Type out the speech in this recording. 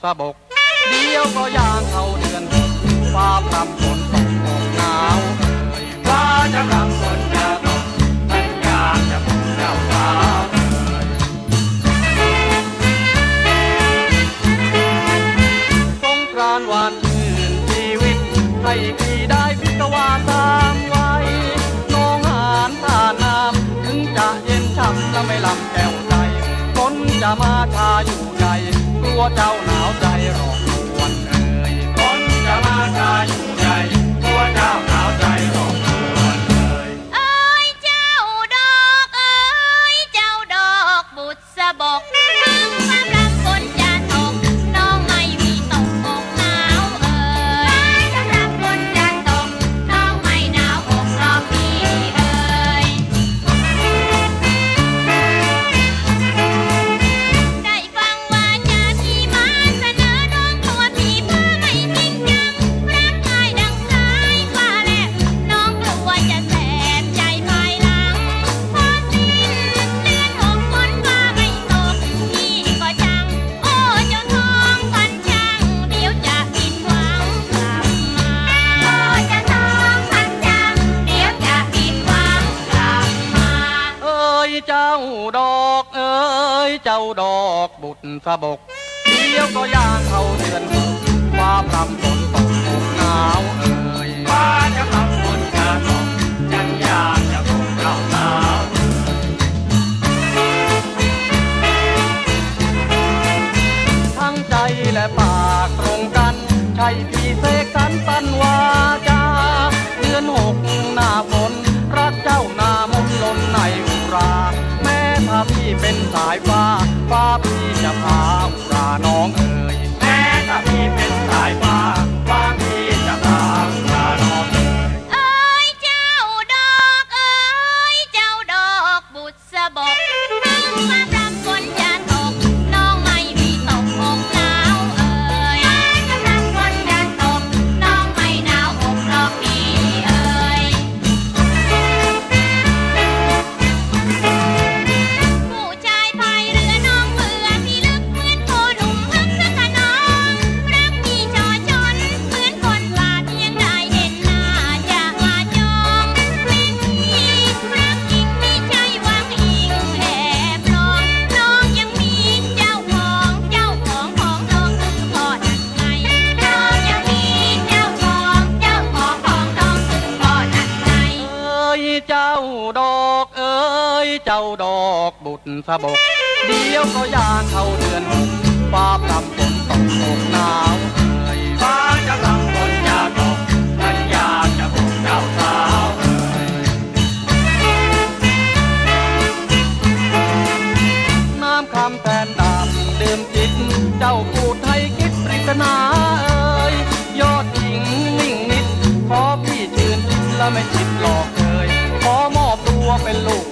Tá sabão. E eu vou. วเจ้าหนาวใจร้อนรวเอยก่อนจะมาตาหูใหญ่ตัวเจ้าหนาวใจร้อนรวเอ่ยเอ้ยเจ้าดอกเอ้ยเจ้าดอกบุษบกนะ เจ้าดอกบุตรสะบกเดียวก็ย่างเข้าเดือนความลำฝนตกหนาวเอ่ยฟ้าจะพำฝนจะตกจันยาจะตกเราหนาวทั้งใจและปากตรงกันใช่ ดสะบก เดี๋ยวก็ยาเข้าเดือนหกฟ้าปรับฝนตกตกหนาวเอ่ยฟ้าจะสั่งฝนยาตกนั้นยากจะบอกเจ้าสาวเอ่ยน้ำคำแทนดาบดื่มจิต เจ้าพูดไทยคิดปริศนาเอ่ยยอดหญิงนิ่งนิด ขอพี่ชื่นและไม่จิตหลอกเคยขอมอบตัวเป็นลูก